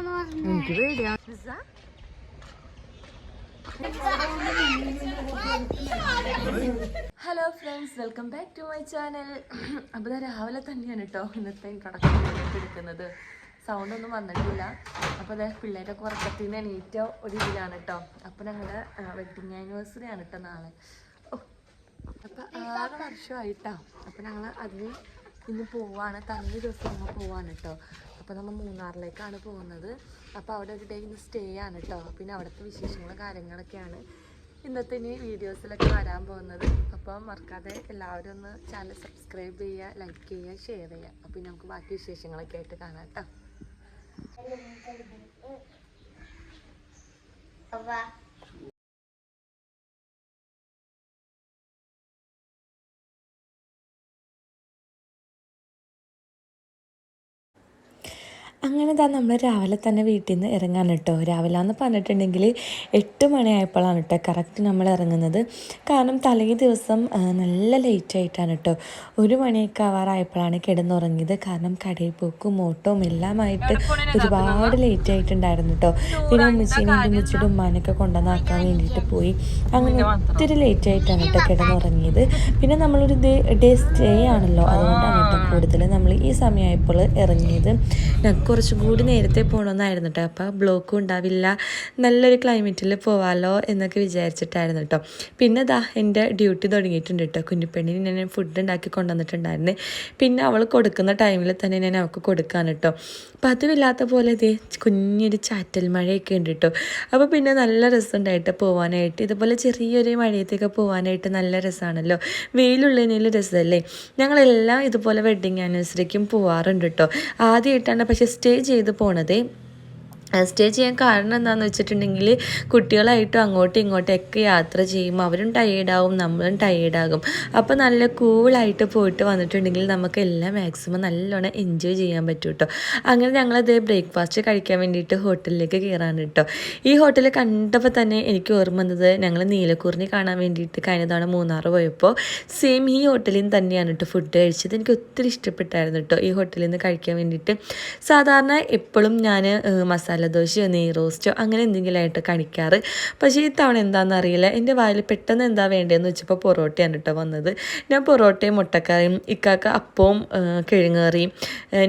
പേടിയാന്ന് പറഞ്ഞു എനിക്ക് പേടിയാ. Hello friends welcome back to my channel. അപ്പോൾ രാവിലെ തന്നെയാണ് കേട്ടോ ഇന്നത്തെ ഇൻട്രൊഡക്ഷൻ എടുക്കുന്നത് സൗണ്ട് ഒന്നും വന്നിട്ടില്ല. അപ്പോൾ അതെ പിള്ളേരൊക്കെ ഉറക്കത്തിൽ എണീറ്റോ എണീറ്റ ഒരു ഇതിലാണ് കേട്ടോ അപ്പോൾ ഞങ്ങളുടെ വെഡിങ് ആനിവേഴ്സറി ആണ് കേട്ടോ നാളെ. ഓ അപ്പോൾ ആറ് വർഷമായിട്ടോ അപ്പോൾ ഞങ്ങൾ അതിന് ഇന്ന് പോവാണ്. തന്നെ ദിവസം നമ്മൾ പോവാണ് കേട്ടോ അപ്പോൾ നമ്മൾ മൂന്നാറിലേക്കാണ് പോകുന്നത്. അപ്പോൾ അവിടെ ഒരു ഡേ ഇന്ന് സ്റ്റേ ആണ് കേട്ടോ പിന്നെ അവിടുത്തെ വിശേഷങ്ങളും കാര്യങ്ങളൊക്കെയാണ്. ഇന്നത്തെ ഇനി വീഡിയോസിലൊക്കെ വരാൻ പോകുന്നത്. അപ്പോൾ മറക്കാതെ എല്ലാവരും ഒന്ന് ചാനൽ സബ്സ്ക്രൈബ് ചെയ്യുക ലൈക്ക് ചെയ്യുക ഷെയർ ചെയ്യുക. അപ്പോൾ നമുക്ക് ബാക്കി വിശേഷങ്ങളൊക്കെ ആയിട്ട് കാണാം കേട്ടോ അങ്ങനെ താ നമ്മൾ രാവിലെ തന്നെ വീട്ടിൽ നിന്ന് ഇറങ്ങാൻ കേട്ടോ രാവിലെ എന്ന് പറഞ്ഞിട്ടുണ്ടെങ്കിൽ എട്ട് മണിയായപ്പോഴാണ് കേട്ടോ കറക്റ്റ് നമ്മൾ ഇറങ്ങുന്നത് കാരണം തലേ ദിവസം നല്ല ലേറ്റ് ആയിട്ടാണ് കേട്ടോ ഒരു മണിയൊക്കെ ആവാറായപ്പോഴാണ് കിടന്നുറങ്ങിയത്. കാരണം കടയിൽ പോക്കും ഓട്ടവും എല്ലാമായിട്ട് ഒരുപാട് ലേറ്റ് ആയിട്ടുണ്ടായിരുന്നു കേട്ടോ പിന്നെ ഉമ്മച്ചീനെ ഉമ്മച്ചിയുടെ ഉമ്മാനൊക്കെ കൊണ്ടുവന്നാക്കാൻ വേണ്ടിയിട്ട് പോയി. അങ്ങനെ ഒത്തിരി ലേറ്റ് ആയിട്ടാണ് കേട്ടോ കിടന്നുറങ്ങിയത്. പിന്നെ നമ്മളൊരു ഡേ സ്റ്റേ ആണല്ലോ. അതുകൊണ്ടാണ് കേട്ടോ കൂടുതൽ ഈ സമയമായപ്പോൾ ഇറങ്ങിയത്. ഞങ്ങൾക്ക് കുറച്ചും കൂടി നേരത്തെ പോകണമെന്നായിരുന്നു കേട്ടോ അപ്പോൾ ബ്ലോക്കും ഉണ്ടാവില്ല. നല്ലൊരു ക്ലൈമറ്റിൽ പോവാലോ എന്നൊക്കെ വിചാരിച്ചിട്ടായിരുന്നു കേട്ടോ പിന്നെ ദാ എന്റെ ഡ്യൂട്ടി തുടങ്ങിയിട്ടുണ്ട് കേട്ടോ കുഞ്ഞിപ്പെണ്ണിന് ഞാൻ ഫുഡ് ഉണ്ടാക്കി കൊണ്ടുവന്നിട്ടുണ്ടായിരുന്നു. പിന്നെ അവൾ കൊടുക്കുന്ന ടൈമിൽ തന്നെ ഞാൻ അവൾക്ക് കൊടുക്കാൻ കേട്ടോ പതിവില്ലാത്ത പോലെ ഇതേ കുഞ്ഞൊരു ചാറ്റൽ മഴയൊക്കെ ഉണ്ട് കേട്ടോ അപ്പോൾ പിന്നെ നല്ല രസമുണ്ടായിട്ട് പോകാനായിട്ട് ഇതുപോലെ ചെറിയൊരു മഴയത്തേക്ക് പോകാനായിട്ട് നല്ല രസമാണല്ലോ വെയിലുള്ളതിനേൽ രസമല്ലേ? ഞങ്ങളെല്ലാം ഇതുപോലെ വെഡ്ഡിങ് ആനിവേഴ്സറിക്കും പോവാറുണ്ട് കേട്ടോ ആദ്യമായിട്ടാണ് പക്ഷേ സ്റ്റേ ചെയ്ത് പോണതേ. സ്റ്റേ ചെയ്യാൻ കാരണം എന്താണെന്ന് വെച്ചിട്ടുണ്ടെങ്കിൽ കുട്ടികളായിട്ടും അങ്ങോട്ടും ഇങ്ങോട്ടൊക്കെ യാത്ര ചെയ്യുമ്പോൾ അവരും ടയേർഡാവും നമ്മളും ടയേർഡാകും അപ്പോൾ നല്ല കൂളായിട്ട് പോയിട്ട് വന്നിട്ടുണ്ടെങ്കിൽ നമുക്ക് എല്ലാം മാക്സിമം നല്ലോണം എൻജോയ് ചെയ്യാൻ പറ്റും കേട്ടോ അങ്ങനെ ഞങ്ങളത് ബ്രേക്ക്ഫാസ്റ്റ് കഴിക്കാൻ വേണ്ടിയിട്ട് ഹോട്ടലിലേക്ക് കയറാണ് കേട്ടോ ഈ ഹോട്ടൽ കണ്ടപ്പോൾ തന്നെ എനിക്ക് ഓർമ്മ വന്നത് ഞങ്ങൾ നീലക്കൂറിനെ കാണാൻ വേണ്ടിയിട്ട് കഴിഞ്ഞ തവണ മൂന്നാർ പോയപ്പോൾ സെയിം ഈ ഹോട്ടലിൽ നിന്ന് തന്നെയാണ് കേട്ടോ ഫുഡ് കഴിച്ചത്. എനിക്ക് ഒത്തിരി ഇഷ്ടപ്പെട്ടായിരുന്നു കേട്ടോ ഈ ഹോട്ടലിൽ നിന്ന് കഴിക്കാൻ വേണ്ടിയിട്ട്. സാധാരണ എപ്പോഴും ഞാൻ മസാല ദോശയോ നെയ് റോസ്റ്റോ അങ്ങനെ എന്തെങ്കിലുമായിട്ട് കഴിക്കാറ് പക്ഷേ ഈ തവണ എന്താണെന്ന് അറിയില്ല. എന്റെ വായിൽ പെട്ടെന്ന് എന്താ വേണ്ടതെന്ന് വെച്ചപ്പോൾ പൊറോട്ടയാണ് കേട്ടോ വന്നത്. ഞാൻ പൊറോട്ടയും മുട്ടക്കറിയും ഇക്കാക്ക അപ്പവും കിഴങ്ങറിയും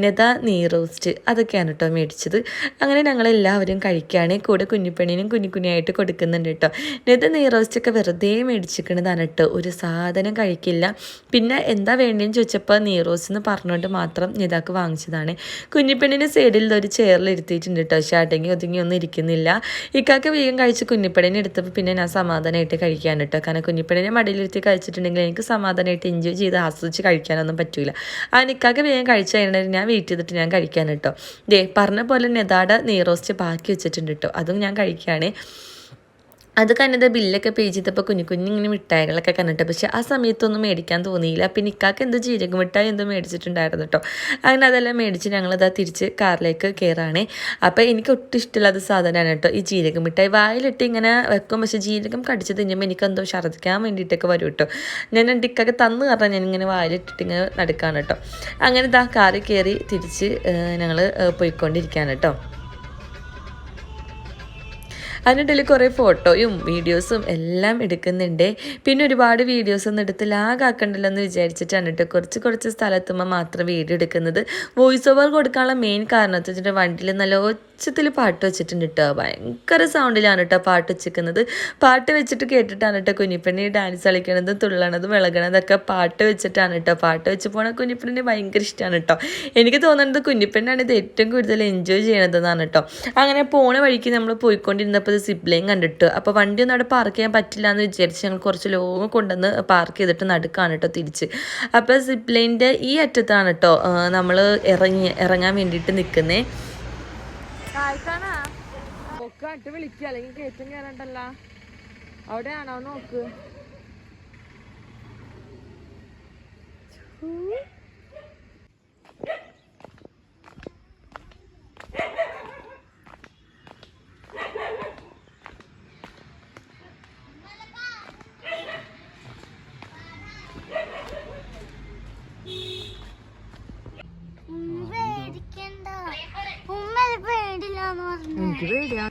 നെത നെയ് റോസ്റ്റ് അതൊക്കെയാണ് കേട്ടോ മേടിച്ചത്. അങ്ങനെ ഞങ്ങളെല്ലാവരും കഴിക്കുകയാണ്. കൂടെ കുഞ്ഞിപ്പെണ്ണിനും കുഞ്ഞിക്കുഞ്ഞായിട്ട് കൊടുക്കുന്നുണ്ട് കേട്ടോ. നെത നെയ് റോസ്റ്റൊക്കെ വെറുതെ മേടിച്ചിരിക്കണതാണ് കേട്ടോ. ഒരു സാധനം കഴിക്കില്ല. പിന്നെ എന്താ വേണ്ടതെന്ന് ചോദിച്ചപ്പോൾ നെയ് റോസ്റ്റ് എന്ന് പറഞ്ഞുകൊണ്ട് മാത്രം നെതാക്ക് വാങ്ങിച്ചതാണ്. കുഞ്ഞിപ്പെണ്ണിന്റെ സൈഡിൽ ഒരു ചെയറിൽ ഇരുത്തിയിട്ടുണ്ട് കേട്ടോ. പക്ഷേ ഒതുങ്ങി ഒന്നും ഇരിക്കുന്നില്ല. ഇക്കാക്ക് വേഗം കഴിച്ച് കുഞ്ഞിപ്പടേനെ എടുത്തപ്പോൾ പിന്നെ ഞാൻ സമാധാനമായിട്ട് കഴിക്കാൻ കേട്ടോ കാരണം കുഞ്ഞിപ്പടേനെ മടിയിലിരുത്തി കഴിച്ചിട്ടുണ്ടെങ്കിൽ എനിക്ക് സമാധാനമായിട്ട് എൻജോയ് ചെയ്ത് ആസ്വദിച്ച് കഴിക്കാനൊന്നും പറ്റില്ല ആ നിക്കാക്ക് വേഗം കഴിച്ച് കഴിഞ്ഞിട്ട് ഞാൻ വെയിറ്റ് ചെയ്തിട്ട് ഞാൻ കഴിക്കാൻ കേട്ടോ ദേ പറഞ്ഞ പോലെ നെതാട നെയ്റോസ്റ്റ് ബാക്കി വെച്ചിട്ടുണ്ട് കേട്ടോ അതും ഞാൻ കഴിക്കുകയാണ് അത് കണ്ടത് ബില്ലൊക്കെ പേ ചെയ്തപ്പോൾ കുഞ്ഞു കുഞ്ഞിങ്ങനെ മിഠായികളൊക്കെ കണ്ടിട്ട്. പക്ഷെ ആ സമയത്തൊന്നും മേടിക്കാൻ തോന്നിയില്ല. പിന്നെ ഇക്കാക്ക് എന്തോ ജീരക മിഠായി എന്തോ മേടിച്ചിട്ടുണ്ടായിരുന്നു കേട്ടോ അങ്ങനെ അതെല്ലാം മേടിച്ച് ഞങ്ങളത് തിരിച്ച് കാറിലേക്ക് കയറാണേ അപ്പോൾ എനിക്ക് ഒട്ടും ഇഷ്ടമില്ലാത്ത സാധനമാണ് കേട്ടോ ഈ ജീരക മിഠായി. വായിലിട്ട് ഇങ്ങനെ വെക്കും. പക്ഷെ ജീരകം കടിച്ച് തിന്നുമ്പോൾ എനിക്കെന്തോ ഛർദ്ദിക്കാൻ വേണ്ടിയിട്ടൊക്കെ വരും കേട്ടോ ഞാൻ എന്റെ ഇക്കൊക്കെ തന്നു ഞാൻ ഇങ്ങനെ വായിലിട്ടിട്ട് ഇങ്ങനെ നടക്കാണ് കേട്ടോ അങ്ങനെ ഇതാ കാറിൽ കയറി തിരിച്ച് ഞങ്ങൾ പോയിക്കൊണ്ടിരിക്കുകയാണ് കേട്ടോ അതിനിടയിൽ കുറേ ഫോട്ടോയും വീഡിയോസും എല്ലാം എടുക്കുന്നുണ്ട്. പിന്നെ ഒരുപാട് വീഡിയോസ് ഒന്നും എടുത്ത് ലാഗാക്കണ്ടല്ലോ എന്ന് വിചാരിച്ചിട്ടാണ് കേട്ടോ കുറച്ച് കുറച്ച് സ്ഥലത്തുമ്പോൾ മാത്രം വീഡിയോ എടുക്കുന്നത്. വോയിസ് ഓവർ കൊടുക്കാനുള്ള മെയിൻ കാരണം എന്ന് വെച്ചിട്ട് വണ്ടിയിൽ നല്ല ഉച്ചത്തിൽ പാട്ട് വെച്ചിട്ടുണ്ട് കേട്ടോ. ഭയങ്കര സൗണ്ടിലാണ് കേട്ടോ പാട്ട് വെച്ചിരിക്കുന്നത്. പാട്ട് വെച്ചിട്ട് കേട്ടിട്ടാണ് കേട്ടോ കുഞ്ഞിപ്പെണ്ണി ഡാൻസ് കളിക്കണതും തുള്ളണതും വിളകണതൊക്കെ പാട്ട് വെച്ചിട്ടാണ് കേട്ടോ. പാട്ട് വെച്ച് പോണ കുഞ്ഞിപ്പെണ്ണിന് ഭയങ്കര ഇഷ്ടമാണ് കേട്ടോ. എനിക്ക് തോന്നുന്നത് കുഞ്ഞിപ്പെണ്ണാണ് ഇത് ഏറ്റവും കൂടുതൽ എൻജോയ് ചെയ്യണതെന്നാണ് കേട്ടോ. അങ്ങനെ പോണ വഴിക്ക് നമ്മൾ പോയിക്കൊണ്ടിരുന്നപ്പോൾ ഇത് സിബ്ലിങ് കണ്ടിട്ട്. അപ്പോൾ വണ്ടി ഒന്നും അവിടെ പാർക്ക് ചെയ്യാൻ പറ്റില്ല എന്ന് വിചാരിച്ച് ഞങ്ങൾ കുറച്ച് ലോങ് കൊണ്ടുവന്ന് പാർക്ക് ചെയ്തിട്ട് നടുക്കാണ് കേട്ടോ തിരിച്ച്. അപ്പോൾ സിപ്ലൈന്റെ ഈ അറ്റത്താണ് കേട്ടോ നമ്മൾ ഇറങ്ങി ഇറങ്ങാൻ വേണ്ടിയിട്ട് നിൽക്കുന്നേ വിളിക്കുക അല്ലെങ്കിൽ കയറ്റം കയറണ്ടല്ല അവിടെയാണോ? നോക്ക്. എനിക്ക് പേടിയാ.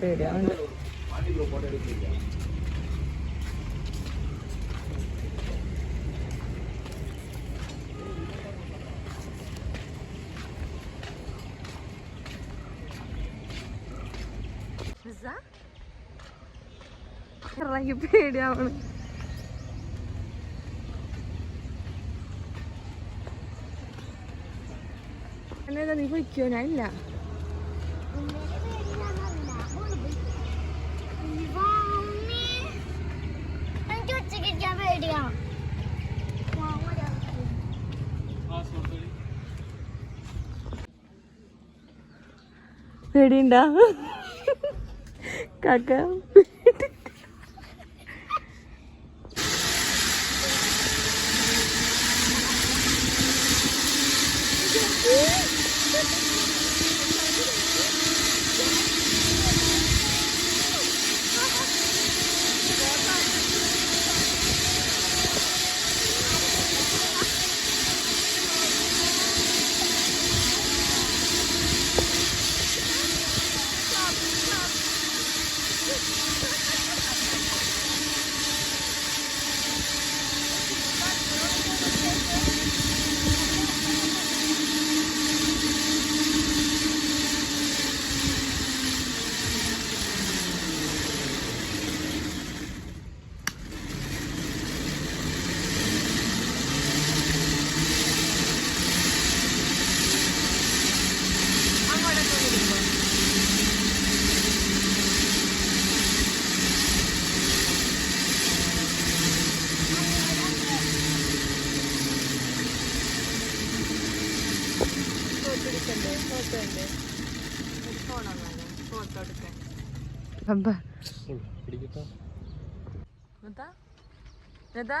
പേടിയാവുണ്ട് ഇറങ്ങി പേടിയാവണ്. അല്ല നീ പൊയ്ക്കോ ഞാനില്ല പേടിയുണ്ടാ? എനിക്ക് ഉച്ചയ്ക്ക് പേടിയാ പേടിയുണ്ടാ കാക്ക അബ്ബ എന്താ?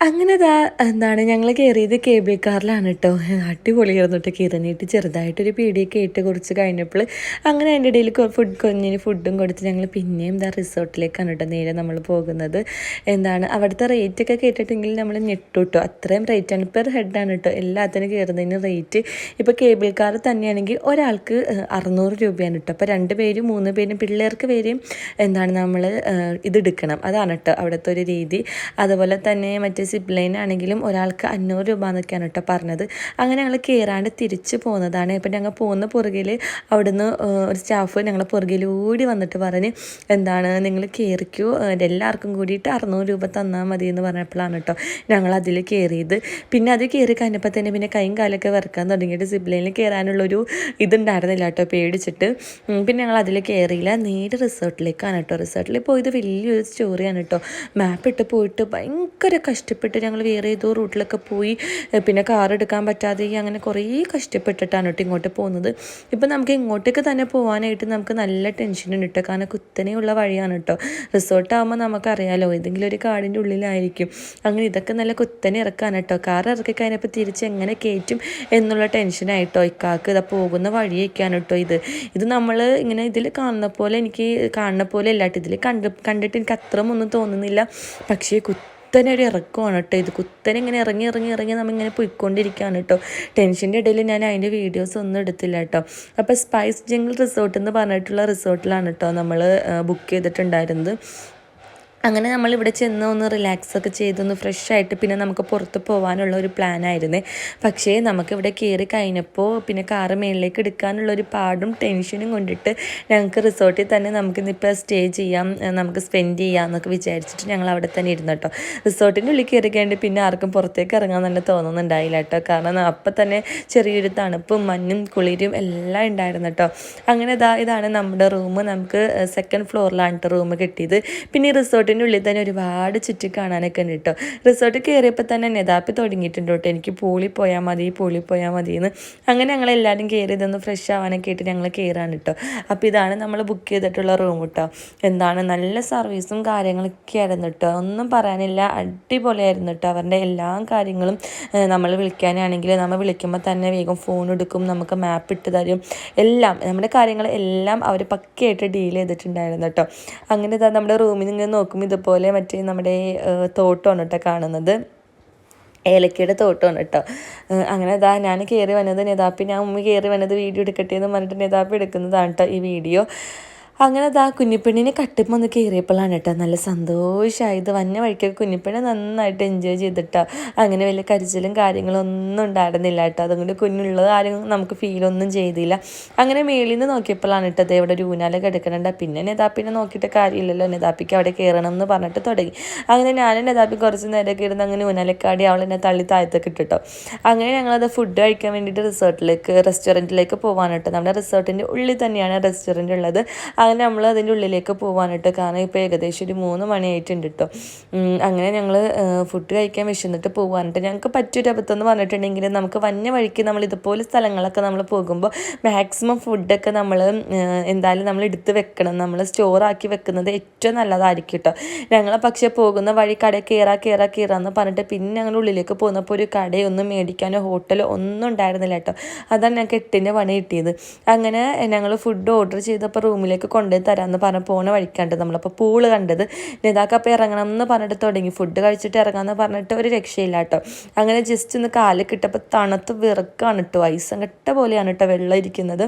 അങ്ങനെ ദാ എന്താണ് ഞങ്ങൾ കയറിയത് കേബിൾ കാറിലാണ് കേട്ടോ അടിപൊളിയായിരുന്നു കേട്ടോ കിറങ്ങിയിട്ട് ചെറുതായിട്ടൊരു പീടിയൊക്കെ ഇട്ട് കുറച്ച് കഴിഞ്ഞപ്പോൾ അങ്ങനെ അതിന്റെ ഇടയിൽ ഫുഡ് കുഞ്ഞിന് ഫുഡും കൊടുത്ത് ഞങ്ങൾ പിന്നെയും ദാ റിസോർട്ടിലേക്കാണ് കേട്ടോ നേരെ നമ്മൾ പോകുന്നത്. എന്താണ് അവിടുത്തെ റേറ്റ് ഒക്കെ കേട്ടിട്ടെങ്കിൽ നമ്മൾ ഞെട്ടു കേട്ടോ അത്രയും റേറ്റാണ് പെർ ഹെഡാണ് കേട്ടോ എല്ലാത്തിനും കയറുന്നതിന് റേറ്റ് ഇപ്പോൾ കേബിൾ കാർ തന്നെയാണെങ്കിൽ ഒരാൾക്ക് അറുന്നൂറ് രൂപയാണ് കേട്ടോ അപ്പോൾ രണ്ട് പേരും മൂന്ന് പേരും പിള്ളേർക്ക് പേരും എന്താണ് നമ്മൾ ഇതെടുക്കണം അതാണ് കേട്ടോ അവിടുത്തെ ഒരു രീതി. അതുപോലെ തന്നെ മറ്റേ സിപ്പ് ലൈൻ ആണെങ്കിലും ഒരാൾക്ക് അഞ്ഞൂറ് രൂപ എന്നൊക്കെയാണ് കേട്ടോ പറഞ്ഞത്. അങ്ങനെ ഞങ്ങൾ കയറാണ്ട് തിരിച്ച് പോകുന്നതാണ് ഇപ്പം ഞങ്ങൾ പോകുന്ന പുറകിൽ അവിടുന്ന് ഒരു സ്റ്റാഫ് ഞങ്ങളെ പുറകിൽ ഓടി വന്നിട്ട് പറഞ്ഞ് എന്താണ് നിങ്ങൾ കയറിക്കൂ എല്ലാവർക്കും കൂടിയിട്ട് അറുന്നൂറ് രൂപ തന്നാൽ മതി എന്ന് പറഞ്ഞപ്പോഴാണ് കേട്ടോ ഞങ്ങൾ അതിൽ കയറിയത് പിന്നെ അത് കയറി കഴിഞ്ഞപ്പോൾ തന്നെ പിന്നെ കൈയും കാലൊക്കെ വറക്കാൻ തുടങ്ങിയിട്ട് സിബ് ലൈനിൽ കയറാനുള്ളൊരു ഇതുണ്ടായിരുന്നില്ല കേട്ടോ പേടിച്ചിട്ട്. പിന്നെ ഞങ്ങൾ അതിൽ കയറിയില്ല നേരെ റിസോർട്ടിലേക്കാണ് കേട്ടോ. റിസോർട്ടിൽ പോയത് വലിയൊരു സ്റ്റോറിയാണ് കേട്ടോ. മാപ്പ് ഇട്ട് പോയിട്ട് ഭയങ്കര കഷ്ടപ്പെട്ട് ഞങ്ങൾ വേറെ ഏതോ റൂട്ടിലൊക്കെ പോയി പിന്നെ കാർ എടുക്കാൻ പറ്റാതെ അങ്ങനെ കുറേ കഷ്ടപ്പെട്ടിട്ടാണ് കേട്ടോ ഇങ്ങോട്ട് പോകുന്നത്. ഇപ്പം നമുക്ക് ഇങ്ങോട്ടേക്ക് തന്നെ പോകാനായിട്ട് നമുക്ക് നല്ല ടെൻഷനുണ്ട് കേട്ടോ. കാരണം കുത്തനെയുള്ള വഴിയാണ് കേട്ടോ. റിസോർട്ടാകുമ്പോൾ നമുക്കറിയാലോ ഏതെങ്കിലും ഒരു കാടിന്റെ ഉള്ളിലായിരിക്കും. അങ്ങനെ ഇതൊക്കെ നല്ല കുത്തനെ ഇറക്കാണ് കേട്ടോ. കാർ ഇറക്കി കഴിഞ്ഞപ്പോൾ തിരിച്ച് എങ്ങനെ കയറ്റും എന്നുള്ള ടെൻഷനായിട്ടോ ഇക്കാക്ക് ഇതാ പോകുന്ന വഴിയൊക്കെയാണ് കേട്ടോ ഇത്. ഇത് നമ്മൾ ഇങ്ങനെ ഇതിൽ കാണുന്ന പോലെ എനിക്ക് കാണുന്ന പോലെ അല്ലാട്ടോ ഇതിൽ കണ്ട് കണ്ടിട്ട് എനിക്ക് അത്രമൊന്നും തോന്നുന്നില്ല. പക്ഷേ കുത്തനെ ഒരു ഇറക്കമാണ് കേട്ടോ ഇത്. കുത്തനെ ഇങ്ങനെ ഇറങ്ങി ഇറങ്ങി ഇറങ്ങി നമ്മൾ ഇങ്ങനെ പോയിക്കൊണ്ടിരിക്കുകയാണ് കേട്ടോ. ടെൻഷന്റെ ഇടയിൽ ഞാൻ അതിന്റെ വീഡിയോസ് ഒന്നും എടുത്തില്ല കേട്ടോ. അപ്പോൾ സ്പൈസ് ജംഗിൾ റിസോർട്ട് എന്ന് പറഞ്ഞിട്ടുള്ള റിസോർട്ടിലാണ് കേട്ടോ നമ്മൾ ബുക്ക് ചെയ്തിട്ടുണ്ടായിരുന്നത്. അങ്ങനെ നമ്മൾ ഇവിടെ ചെന്ന് ഒന്ന് റിലാക്സ് ഒക്കെ ചെയ്തൊന്ന് ഫ്രഷ് ആയിട്ട് പിന്നെ നമുക്ക് പുറത്ത് പോകാനുള്ള ഒരു പ്ലാൻ ആയിരുന്നു. പക്ഷേ നമുക്കിവിടെ കയറി കഴിഞ്ഞപ്പോൾ പിന്നെ കാറ് മേളിലേക്ക് എടുക്കാനുള്ള ഒരു പാടും ടെൻഷനും കൊണ്ടിട്ട് ഞങ്ങൾക്ക് റിസോർട്ടിൽ തന്നെ നമുക്കിന്നിപ്പോൾ സ്റ്റേ ചെയ്യാം നമുക്ക് സ്പെൻഡ് ചെയ്യാം എന്നൊക്കെ വിചാരിച്ചിട്ട് ഞങ്ങൾ അവിടെ തന്നെ ഇരുന്നു കേട്ടോ. റിസോർട്ടിന്റെ ഉള്ളിൽ കയറി കഴിഞ്ഞിട്ട് പിന്നെ ആർക്കും പുറത്തേക്ക് ഇറങ്ങാൻ തന്നെ തോന്നുന്നുണ്ടായില്ല കേട്ടോ. കാരണം അപ്പം തന്നെ ചെറിയൊരു തണുപ്പും മഞ്ഞും കുളിരും എല്ലാം ഉണ്ടായിരുന്നു കേട്ടോ. അങ്ങനെ ഇതാ ഇതാണ് നമ്മുടെ റൂം നമുക്ക് സെക്കൻഡ് ഫ്ലോറിലാണ് റൂം കിട്ടിയത്. പിന്നെ ഈ ഉള്ളിൽ തന്നെ ഒരുപാട് ചുറ്റി കാണാനൊക്കെ ഉണ്ട് കേട്ടോ റിസോർട്ട് കയറിയപ്പോൾ തന്നെ നെതാപ്പി തുടങ്ങിയിട്ടുണ്ട് കേട്ടോ എനിക്ക് പൂളി പോയാൽ മതി പൂളി പോയാൽ മതി എന്ന് അങ്ങനെ ഞങ്ങൾ എല്ലാവരും കയറി ഇതൊന്ന് ഫ്രഷ് ആവാനൊക്കെ ആയിട്ട് ഞങ്ങൾ കയറാണ് കേട്ടോ അപ്പോൾ ഇതാണ് നമ്മൾ ബുക്ക് ചെയ്തിട്ടുള്ള റൂം കേട്ടോ എന്താണ് നല്ല സർവീസും കാര്യങ്ങളൊക്കെ ആയിരുന്നു കേട്ടോ ഒന്നും പറയാനില്ല അടിപൊളിയായിരുന്നു കേട്ടോ അവരുടെ എല്ലാ കാര്യങ്ങളും നമ്മൾ വിളിക്കാനാണെങ്കിൽ നമ്മൾ വിളിക്കുമ്പോൾ തന്നെ വേഗം ഫോൺ എടുക്കും നമുക്ക് മാപ്പ് ഇട്ട് തരും. എല്ലാം നമ്മുടെ കാര്യങ്ങൾ എല്ലാം അവർ പക്കയായിട്ട് ഡീൽ ചെയ്തിട്ടുണ്ടായിരുന്നു കേട്ടോ അങ്ങനെ നമ്മുടെ റൂമിൽ നിന്ന് നോക്കുമ്പോൾ ഇതുപോലെ മറ്റേ നമ്മുടെ തോട്ടമാണ് കേട്ടോ കാണുന്നത്. ഏലക്കയുടെ തോട്ടമാണ് കേട്ടോ. അങ്ങനെ അതാ ഞാൻ കയറി വന്നത് നെതാപ്പി ഞാൻ ഉമ്മ കയറി വന്നത് വീഡിയോ എടുക്കട്ടെ എന്ന് പറഞ്ഞിട്ട് നെതാപ്പി എടുക്കുന്നതാണ് കേട്ടോ ഈ വീഡിയോ. അങ്ങനെ അതാ കുഞ്ഞിപ്പെണ്ണിനെ കട്ടിപ്പം ഒന്ന് കയറിയപ്പോഴാണ് കേട്ടോ. നല്ല സന്തോഷമായത് വന്ന വഴിക്കൊക്കെ കുഞ്ഞിപ്പെണ്ണെ നന്നായിട്ട് എൻജോയ് ചെയ്തിട്ടോ. അങ്ങനെ വലിയ കരിച്ചിലും കാര്യങ്ങളും ഒന്നും ഉണ്ടായിരുന്നില്ല കേട്ടോ. അതുകൊണ്ട് കുഞ്ഞുള്ളത് ആരും നമുക്ക് ഫീലൊന്നും ചെയ്തില്ല. അങ്ങനെ മേളിൽ നിന്ന് നോക്കിയപ്പോഴാണ് കേട്ടോ. ദേ ഇവിടെ ഒരു ഊനാല കിടക്കണുണ്ട് പിന്നെ നെതാപ്പിനെ നോക്കിയിട്ട് കാര്യമില്ലല്ലോ. നെതാപ്പിക്ക് അവിടെ കയറണം എന്ന് പറഞ്ഞിട്ട് തുടങ്ങി. അങ്ങനെ ഞാനും നെതാപ്പി കുറച്ച് നേരമൊക്കെ ഇരുന്ന് അങ്ങനെ ഊനാലക്കാടി അവൾ എന്നെ തള്ളി താഴത്തൊക്കെ ഇട്ടിട്ടോ. അങ്ങനെ ഞങ്ങളത് ഫുഡ് കഴിക്കാൻ വേണ്ടിയിട്ട് റിസോർട്ടിലേക്ക് റെസ്റ്റോറന്റിലേക്ക് പോകാൻ നമ്മുടെ റിസോർട്ടിന്റെ ഉള്ളിൽ തന്നെയാണ് റെസ്റ്റോറന്റ് ഉള്ളത്. അങ്ങനെ നമ്മൾ അതിന്റെ ഉള്ളിലേക്ക് പോകാൻ കേട്ടോ കാരണം ഇപ്പോൾ ഏകദേശം ഒരു മൂന്ന് മണിയായിട്ടുണ്ട് കേട്ടോ അങ്ങനെ ഞങ്ങൾ ഫുഡ് കഴിക്കാൻ വിശന്നിട്ട് പോകാനിട്ട് ഞങ്ങൾക്ക് പറ്റിയൊരു അബദ്ധം എന്ന് പറഞ്ഞിട്ടുണ്ടെങ്കിൽ നമുക്ക് വന്യ വഴിക്ക് നമ്മൾ ഇതുപോലെ സ്ഥലങ്ങളൊക്കെ നമ്മൾ പോകുമ്പോൾ മാക്സിമം ഫുഡൊക്കെ നമ്മൾ എന്തായാലും നമ്മൾ എടുത്ത് വെക്കണം. നമ്മൾ സ്റ്റോറാക്കി വെക്കുന്നത് ഏറ്റവും നല്ലതായിരിക്കും കേട്ടോ ഞങ്ങൾ പക്ഷേ പോകുന്ന വഴി കട കയറാ കയറാ കയറാന്ന് പറഞ്ഞിട്ട് പിന്നെ ഞങ്ങൾ ഉള്ളിലേക്ക് പോകുന്നപ്പോൾ ഒരു കടയൊന്നും മേടിക്കാനോ ഹോട്ടലോ ഒന്നും ഉണ്ടായിരുന്നില്ല കേട്ടോ അതാണ് ഞങ്ങൾക്ക് എട്ടിന്റെ പണി കിട്ടിയത്. അങ്ങനെ ഞങ്ങൾ ഫുഡ് ഓർഡർ ചെയ്തപ്പോൾ റൂമിലേക്ക് കൊണ്ടുപോയി തരാമെന്ന് പറഞ്ഞ് പോണ വഴിക്കാണ്ട് നമ്മളപ്പോൾ പൂൾ കണ്ടത്. ഇതാക്ക് അപ്പോൾ ഇറങ്ങണം എന്ന് പറഞ്ഞിട്ട് തുടങ്ങി. ഫുഡ് കഴിച്ചിട്ട് ഇറങ്ങാമെന്ന് പറഞ്ഞിട്ട് ഒരു രക്ഷയില്ല കേട്ടോ. അങ്ങനെ ജസ്റ്റ് ഒന്ന് കാൽ കിട്ടപ്പോൾ തണുത്ത് വിറക്കാണ് കേട്ടോ. ഐസം കെട്ട പോലെയാണ് കേട്ടോ വെള്ളം ഇരിക്കുന്നത്.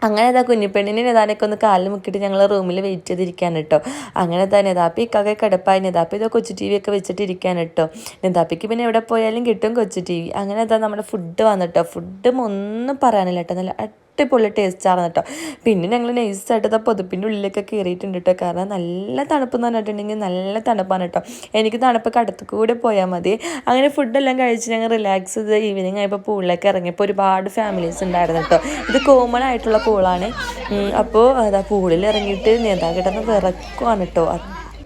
അങ്ങനെ ഇതാ കുഞ്ഞിപ്പെണ്ണിനെ നെതാനൊക്കെ ഒന്ന് കാലിൽ മുക്കിയിട്ട് ഞങ്ങൾ റൂമിൽ വെയിറ്റ് ചെയ്തിരിക്കാൻ കേട്ടോ. അങ്ങനെ ഇതാ നേതാപ്പി ഇക്കാകെ കിടപ്പായി. നേതാപ്പി ഇതോ കൊച്ചു ടി വി ഒക്കെ വെച്ചിട്ടിരിക്കാൻ കേട്ടോ. നേതാപ്പിക്ക് പിന്നെ എവിടെ പോയാലും കിട്ടും കൊച്ചു ടി വി. അങ്ങനെ ഇതാ നമ്മുടെ ഫുഡ് വന്നിട്ടോ. ഫുഡും ഒന്നും പറയാനില്ല കേട്ടോ. നല്ല അടിപൊളി ടേസ്റ്റാണ് കേട്ടോ. പിന്നെ ഞങ്ങൾ നൈസായിട്ട് ഇതാ പൊതുപ്പിന്റെ ഉള്ളിലൊക്കെ കയറിയിട്ടുണ്ട് കേട്ടോ. കാരണം നല്ല തണുപ്പ് എന്ന് പറഞ്ഞിട്ടുണ്ടെങ്കിൽ നല്ല തണുപ്പാണ് കേട്ടോ. എനിക്ക് തണുപ്പ് കടത്തു കൂടെ പോയാൽ മതി. അങ്ങനെ ഫുഡെല്ലാം കഴിച്ച് ഞങ്ങൾ റിലാക്സ് ചെയ്ത് ഈവനിങ് ആയപ്പോൾ പൂളിലേക്ക് ഇറങ്ങിയപ്പോൾ ഒരുപാട് ഫാമിലീസ് ഉണ്ടായിരുന്നു കേട്ടോ. ഇത് കോമൺ ആയിട്ടുള്ള പൂളാണ് അപ്പോൾ അതാ പൂളിൽ ഇറങ്ങിയിട്ട് നേതാ കിടന്ന് വിറക്കുവാണ് കേട്ടോ.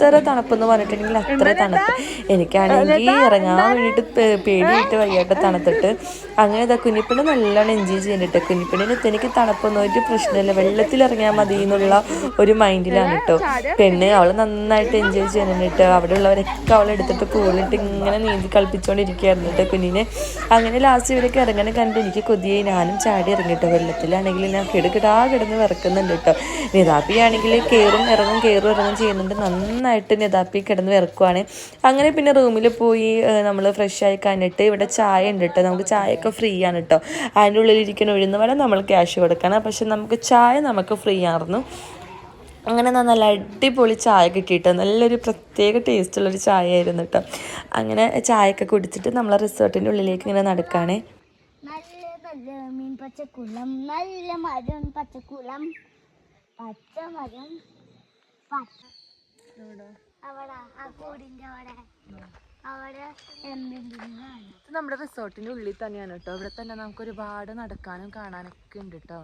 അത്ര തണുപ്പെന്ന് പറഞ്ഞിട്ടുണ്ടെങ്കിൽ അത്ര തണുപ്പ് എനിക്കാണെങ്കിൽ ഇറങ്ങാൻ വേണ്ടിയിട്ട് പേടിയിട്ട് വയ്യായിട്ട് തണുത്തിട്ട് അങ്ങനെ ഇതാ കുഞ്ഞിപ്പെണ്ണ് നല്ലോണം എൻജോയ് ചെയ്യുന്നുണ്ട് കുഞ്ഞിപ്പെണ്ണിന് എനിക്ക് തണുപ്പൊന്നും ഒരു പ്രശ്നമില്ല വെള്ളത്തിൽ ഇറങ്ങിയാൽ മതി എന്നുള്ള ഒരു മൈൻഡിലാണ് കേട്ടോ പെണ്ണ് അവൾ നന്നായിട്ട് എൻജോയ് ചെയ്യുന്നുണ്ട് അവിടെ ഉള്ളവരൊക്കെ അവളെ എടുത്തിട്ട് പൂളിട്ട് ഇങ്ങനെ നീന്തി കളിപ്പിച്ചുകൊണ്ടിരിക്കുകയായിരുന്നു കേട്ടോ കുഞ്ഞിനെ അങ്ങനെ ലാസ്റ്റ് ഇവരൊക്കെ ഇറങ്ങണ കണ്ട് എനിക്ക് കൊതിയെ ഞാനും ചാടി ഇറങ്ങിട്ടോ വെള്ളത്തിലാണെങ്കിൽ ഞാൻ കിടുകിടാ കിടന്ന് വിറക്കുന്നുണ്ട് കേട്ടോ നിതാപ്പിയാണെങ്കിൽ കയറും ഇറങ്ങും കയറും ഇറങ്ങും ചെയ്യുന്നുണ്ട് നന്നായിട്ട് നിതാപ്പി കിടന്ന് വിറക്കുവാണ്. അങ്ങനെ പിന്നെ റൂമിൽ പോയി നമ്മൾ ഫ്രഷ് ആയി കഴിഞ്ഞിട്ട് ഇവിടെ ചായ ഉണ്ട് കേട്ടോ നമുക്ക് ചായയൊക്കെ ഫ്രീ ആണ് കേട്ടോ അതിന്റെ ഉള്ളിൽ ഇരിക്കുന്ന ഉഴുന്ന വരെ നമ്മൾ ക്യാഷ് കൊടുക്കണം. പക്ഷെ നമുക്ക് ചായ നമുക്ക് ഫ്രീ ആയിരുന്നു. അങ്ങനെ നല്ല അടിപൊളി ചായ കിട്ടിയിട്ടോ. നല്ലൊരു പ്രത്യേക ടേസ്റ്റുള്ളൊരു ചായ ആയിരുന്നു കേട്ടോ അങ്ങനെ ചായയൊക്കെ കുടിച്ചിട്ട് നമ്മൾ റിസോർട്ടിന്റെ ഉള്ളിലേക്ക് ഇങ്ങനെ നടക്കുകയാണ് നല്ല നല്ല മീൻ പച്ചക്കുളം നല്ല മരം പച്ചക്കുളം പച്ച മരം പച്ച ഇത് നമ്മുടെ റിസോർട്ടിന്റെ ഉള്ളിൽ തന്നെയാണ് കേട്ടോ. ഇവിടെ തന്നെ നമുക്ക് ഒരുപാട് നടക്കാനും കാണാനൊക്കെ ഉണ്ട് കേട്ടോ.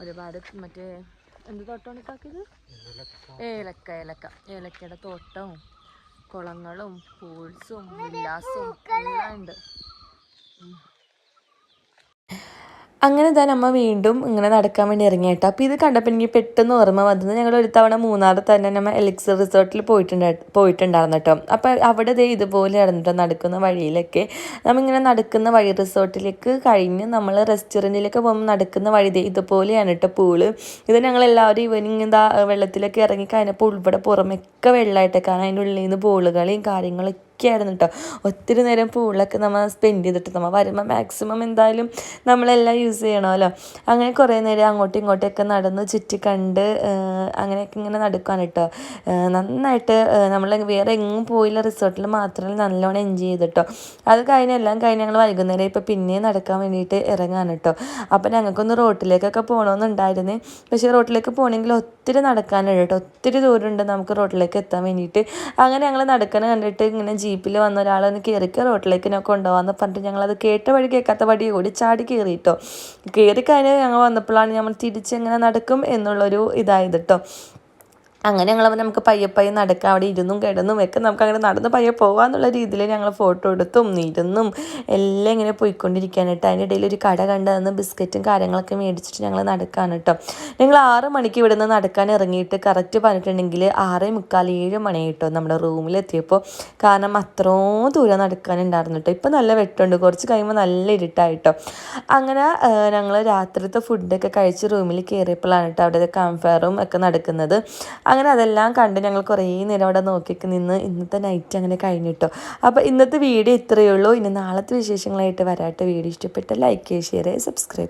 ഒരുപാട് മറ്റേ എന്ത് തോട്ടമാണ് ഇതാക്കിയത്? ഏലക്ക. ഏലക്ക ഏലക്കയുടെ തോട്ടവും കുളങ്ങളും പൂൾസും വില്ലാസും എല്ലാം ഉണ്ട്. അങ്ങനെ തന്നെ അമ്മ വീണ്ടും ഇങ്ങനെ നടക്കാൻ വേണ്ടി ഇറങ്ങി കേട്ടോ. അപ്പോൾ ഇത് കണ്ടപ്പോൾ എനിക്ക് പെട്ടെന്ന് ഓർമ്മ വന്നത് ഞങ്ങൾ ഒരു തവണ മൂന്നാർ തന്നെ നമ്മൾ എലിക്സർ റിസോർട്ടിൽ പോയിട്ടുണ്ടാ പോയിട്ടുണ്ടായിരുന്നു കേട്ടോ. അപ്പോൾ അവിടെ ദേ ഇതുപോലെ ആയിരുന്നു നടക്കുന്ന വഴിയിലൊക്കെ നമ്മിങ്ങനെ നടക്കുന്ന വഴി റിസോർട്ടിലേക്ക് കഴിഞ്ഞ് നമ്മൾ റെസ്റ്റോറന്റിലേക്ക് പോകുമ്പോൾ നടക്കുന്ന വഴി ദേ ഇതുപോലെയാണ് കേട്ടോ പൂൾ. ഇത് ഞങ്ങൾ എല്ലാവരും ഈവനിങ് എന്താ വെള്ളത്തിലൊക്കെ ഇറങ്ങി കഴിഞ്ഞപ്പോൾ ഉൾപ്പെടെ പുറമൊക്കെ വെള്ളമായിട്ടൊക്കെ കാരണം അതിന്റെ ഉള്ളിൽ നിന്ന് പൂളുകളെയും കാര്യങ്ങളൊക്കെ ആയിരുന്നു കേട്ടോ ഒത്തിരി നേരം പൂളൊക്കെ നമ്മൾ സ്പെൻഡ് ചെയ്തിട്ട് നമ്മൾ വരുമ്പോൾ മാക്സിമം എന്തായാലും നമ്മളെല്ലാം യൂസ് ചെയ്യണമല്ലോ അങ്ങനെ കുറേ നേരം അങ്ങോട്ടും ഇങ്ങോട്ടൊക്കെ നടന്ന് ചുറ്റി കണ്ട് അങ്ങനെയൊക്കെ ഇങ്ങനെ നടക്കുകയാണ് കേട്ടോ നന്നായിട്ട് നമ്മൾ വേറെ എങ്ങും പോയില്ല. റിസോർട്ടിൽ മാത്രമല്ല നല്ലോണം എൻജോയ് ചെയ്തിട്ടോ അത് കഴിഞ്ഞെല്ലാം കഴിഞ്ഞ് ഞങ്ങൾ വൈകുന്നേരം ഇപ്പോൾ പിന്നെയും നടക്കാൻ വേണ്ടിയിട്ട് ഇറങ്ങാണ് കേട്ടോ അപ്പോൾ ഞങ്ങൾക്കൊന്ന് റോട്ടിലേക്കൊക്കെ പോകണമെന്നുണ്ടായിരുന്നു പക്ഷേ റോട്ടിലേക്ക് പോകണമെങ്കിൽ ഒത്തിരി നടക്കാനുണ്ട് കേട്ടോ ഒത്തിരി ദൂരമുണ്ട് നമുക്ക് റോട്ടിലേക്ക് എത്താൻ വേണ്ടിയിട്ട് അങ്ങനെ ഞങ്ങൾ നടക്കണ കണ്ടിട്ട് ഇങ്ങനെ ജീപ്പിൽ വന്ന ഒരാളൊന്ന് കയറിക്കുക റോട്ടിലേക്ക് ഞാൻ കൊണ്ടുപോകാമെന്ന് പറഞ്ഞിട്ട് ഞങ്ങളത് കേട്ട വഴി കേൾക്കാത്ത വഴി ഓടി ചാടി കയറി കേട്ടോ കയറി കഴിഞ്ഞ് ഞങ്ങൾ വന്നപ്പോഴാണ് നമ്മൾ തിരിച്ചെങ്ങനെ നടക്കും എന്നുള്ളൊരു ഇതായത് കേട്ടോ അങ്ങനെ ഞങ്ങൾ നമുക്ക് പയ്യെ പയ്യെ നടക്കാം അവിടെ ഇരുന്നും കിടന്നും ഒക്കെ നമുക്ക് അങ്ങനെ നടന്ന് പയ്യെ പോകാന്നുള്ള രീതിയിൽ ഞങ്ങൾ ഫോട്ടോ എടുത്തും ഇരുന്നും എല്ലാം ഇങ്ങനെ പോയിക്കൊണ്ടിരിക്കുകയാണ് കേട്ടോ അതിന്റെ ഇടയിൽ ഒരു കട കണ്ടതെന്ന് ബിസ്ക്കറ്റും കാര്യങ്ങളൊക്കെ മേടിച്ചിട്ട് ഞങ്ങൾ നടക്കാൻ കേട്ടോ. ഞങ്ങൾ ആറ് മണിക്ക് ഇവിടെ നിന്ന് നടക്കാൻ ഇറങ്ങിയിട്ട് കറക്റ്റ് പറഞ്ഞിട്ടുണ്ടെങ്കിൽ ആറേ മുക്കാൽ ഏഴ് മണി കേട്ടോ നമ്മുടെ റൂമിലെത്തിയപ്പോൾ കാരണം അത്രയും ദൂരം നടക്കാനുണ്ടായിരുന്നു കേട്ടോ. ഇപ്പം നല്ല വെട്ടമുണ്ട്. കുറച്ച് കഴിയുമ്പോൾ നല്ല ഇരുട്ടായിട്ടോ. അങ്ങനെ ഞങ്ങൾ രാത്രിത്തെ ഫുഡൊക്കെ കഴിച്ച് റൂമിൽ കയറിയപ്പോഴാണ് കേട്ടോ അവിടെ കംഫയറും ഒക്കെ നടക്കുന്നത്. അങ്ങനെ അതെല്ലാം കണ്ട് ഞങ്ങൾ കുറേ നേരം അവിടെ നോക്കിക്ക് നിന്ന് ഇന്നത്തെ നൈറ്റ് അങ്ങനെ കഴിഞ്ഞിട്ടോ അപ്പോൾ ഇന്നത്തെ വീഡിയോ ഇത്രയേ ഉള്ളൂ. ഇനി നാളത്തെ വിശേഷങ്ങളായിട്ട് വരാട്ടെ. വീഡിയോ ഇഷ്ടപ്പെട്ട ലൈക്ക് ചെയ്യുക ഷെയർ ചെയ്യുക സബ്സ്ക്രൈബ്